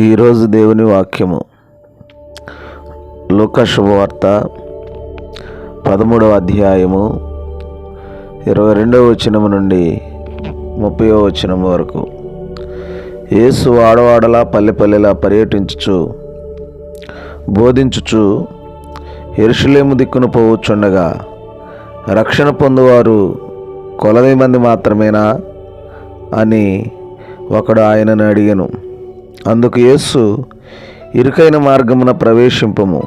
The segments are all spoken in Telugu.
ఈరోజు దేవుని వాక్యము. లోక శుభవార్త పదమూడవ అధ్యాయము ఇరవై రెండవ వచనము నుండి ముప్పై వచనము వరకు. యేసు ఆడవాడలా పల్లె పల్లెలా పర్యటించుచు బోధించుచు ఎరుషులేము దిక్కును పోవచ్చుండగా రక్షణ పొందువారు కొలది మంది మాత్రమేనా అని ఒకడు ఆయనను అడిగాను. అందుకు యేసు ఇరుకైన మార్గమున ప్రవేశింపము.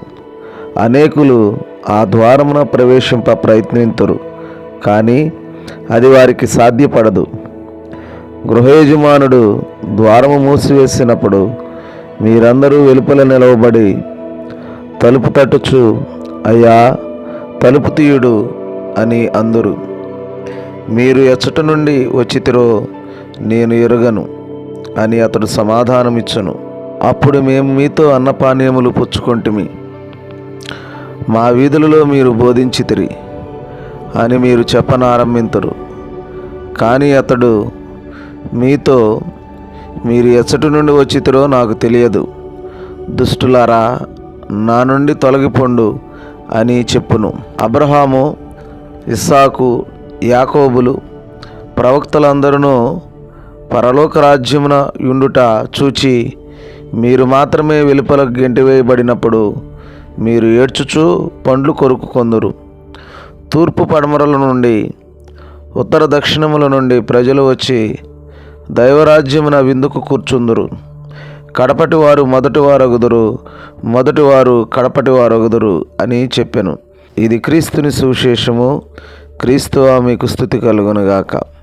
అనేకులు ఆ ద్వారమున ప్రవేశింప ప్రయత్నింతురు కానీ అది వారికి సాధ్యపడదు. గృహయజమానుడు ద్వారము మూసివేసినప్పుడు మీరందరూ వెలుపల నిలవబడి తలుపు తట్టుచు అయ్యా తలుపు తీయుడు అని అందరు. మీరు ఎచ్చట నుండి వచ్చితిరో నేను ఎరుగను. అని అతడు సమాధానమిచ్చును. అప్పుడు మేము మీతో అన్నపానీయములు పుచ్చుకొంటిమి. మా వీధులలో మీరు బోధించితిరి అని మీరు చెప్పనారంభింతురు. కానీ అతడు మీతో మీరు ఎచ్చటి నుండి వచ్చితిరో నాకు తెలియదు. దుష్టులారా నా నుండి తొలగిపోండు అని చెప్పును. అబ్రహాము ఇస్సాకు యాకోబులు ప్రవక్తలందరూ పరలోక రాజ్యమున యుండుట చూచి మీరు మాత్రమే వెలుపల గెంటివేయబడినప్పుడు మీరు ఏడ్చుచు పండ్లు కొరుకు కొందరు. తూర్పు పడమరల నుండి ఉత్తర దక్షిణముల నుండి ప్రజలు వచ్చి దైవరాజ్యమున విందుకు కూర్చుందురు. కడపటి వారు మొదటి వారొగుదురు మొదటి వారు కడపటి వారొగుదురు అని చెప్పాను. ఇది క్రీస్తుని సువిశేషము. క్రీస్తువా మీకు స్థుతి కలుగునుగాక.